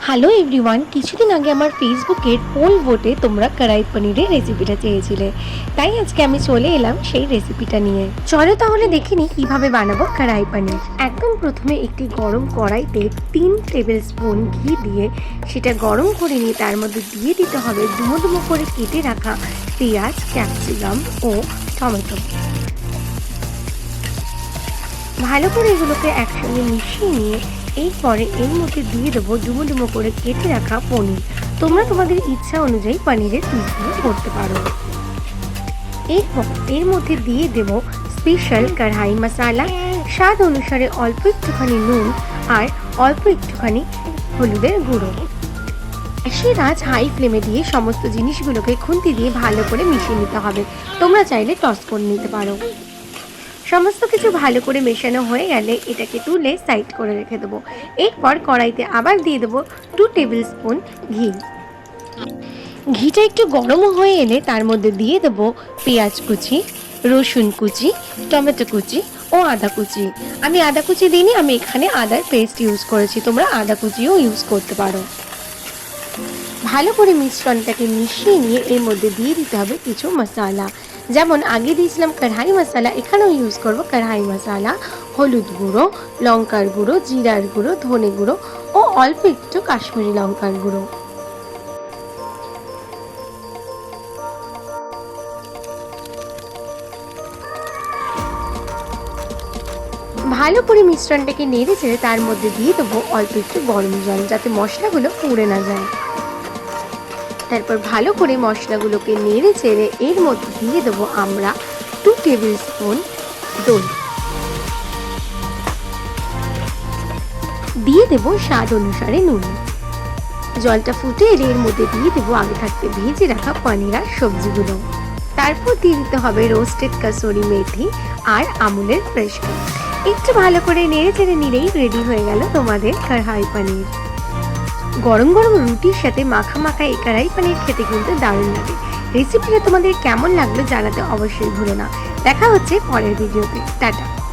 Hello everyone কিছুদিন আগে আমার ফেসবুকের পোল ভোটে তোমরা কড়াই পনিরের রেসিপিটা চেয়েছিলে। তাই আজকে আমি চলে এলাম সেই রেসিপিটা নিয়ে। চলো তাহলে দেখিনি কীভাবে বানাবো কড়াই পনির। একদম প্রথমে একটি গরম কড়াইতে তিন টেবিল স্পুন ঘি দিয়ে সেটা গরম করে নিয়ে তার মধ্যে দিয়ে দিতে হবে ডুমো ডুমো করে কেটে রাখা পেঁয়াজ ক্যাপসিকাম ও টমেটো। ভালো করে এগুলোকে একসঙ্গে মিশিয়ে নিয়ে এরপরে এর মধ্যে দিয়ে দেবো ডুমো ডুমো করে কেটে রাখা পনির। তোমরা তোমাদের ইচ্ছা অনুযায়ী পনিরের পিসগুলো করতে পারো। এরপর এর মধ্যে দিয়ে দেব স্পেশাল কড়াই মশলা। স্বাদ অনুসারে অল্প একটুখানি নুন আর অল্প একটুখানি হলুদের গুঁড়ো। গ্যাসের আঁচ হাই ফ্লেমে দিয়ে সমস্ত জিনিসগুলোকে খুন্তি দিয়ে ভালো করে মিশিয়ে নিতে হবে। তোমরা চাইলে টস করে নিতে পারো। সমস্ত কিছু ভালো করে মেশানো হয়ে গেলে এটাকে তুলে সাইড করে রেখে দেবো। এরপর কড়াইতে আবার দিয়ে দেবো টু টেবিল স্পুন ঘি। ঘিটা একটু গরম হয়ে এলে তার মধ্যে দিয়ে দেবো পেঁয়াজ কুচি, রসুন কুচি, টমেটো কুচি ও আদা কুচি। আমি আদা কুচি দিইনি, আমি এখানে আদার পেস্ট ইউজ করেছি। তোমরা আদা কুচিও ইউজ করতে পারো। ভালো করে মিশ্রণটাকে মিশিয়ে নিয়ে এর মধ্যে দিয়ে দিতে হবে কিছু মশলা। যেমন আগে দিয়েছিলাম কড়াই মশলা, এখানেও ইউজ করব কড়াই মশলা, হলুদ গুঁড়ো, লঙ্কার গুঁড়ো, জিরার গুঁড়ো, ধনে গুঁড়ো ও অল্প একটু কাশ্মীরি লঙ্কার গুঁড়ো। ভালো করে মিশ্রণটাকে নেড়ে চেড়ে তার মধ্যে দিয়ে দেবো অল্প একটু গরম জল যাতে মশলাগুলো পুড়ে না যায়। তারপর ভালো করে মশলাগুলোকে নেড়ে চেড়ে এর মধ্যে দিয়ে দেবো আমরা টু টেবিল স্পুন দই। দিয়ে দেবো স্বাদ অনুসারে নুন। জলটা ফুটে এলে এর মধ্যে দিয়ে দেবো আগে থাকতে ভেজে রাখা পনির আর সবজিগুলো। তারপর দিয়ে দিতে হবে রোস্টেড কাসুরি মেথি আর আমুলের ফ্রেশ একটু ভালো করে নেড়ে চেড়ে নিলেই রেডি হয়ে গেল তোমাদের কড়াই পনির। গরম গরম রুটির সাথে মাখা মাখা এই পানির খেতে কিন্তু দারুণ লাগে। রেসিপিটা তোমাদের কেমন লাগল জানাতে অবশ্যই ভুলো না। দেখা হচ্ছে পরের ভিডিওতে টাটা।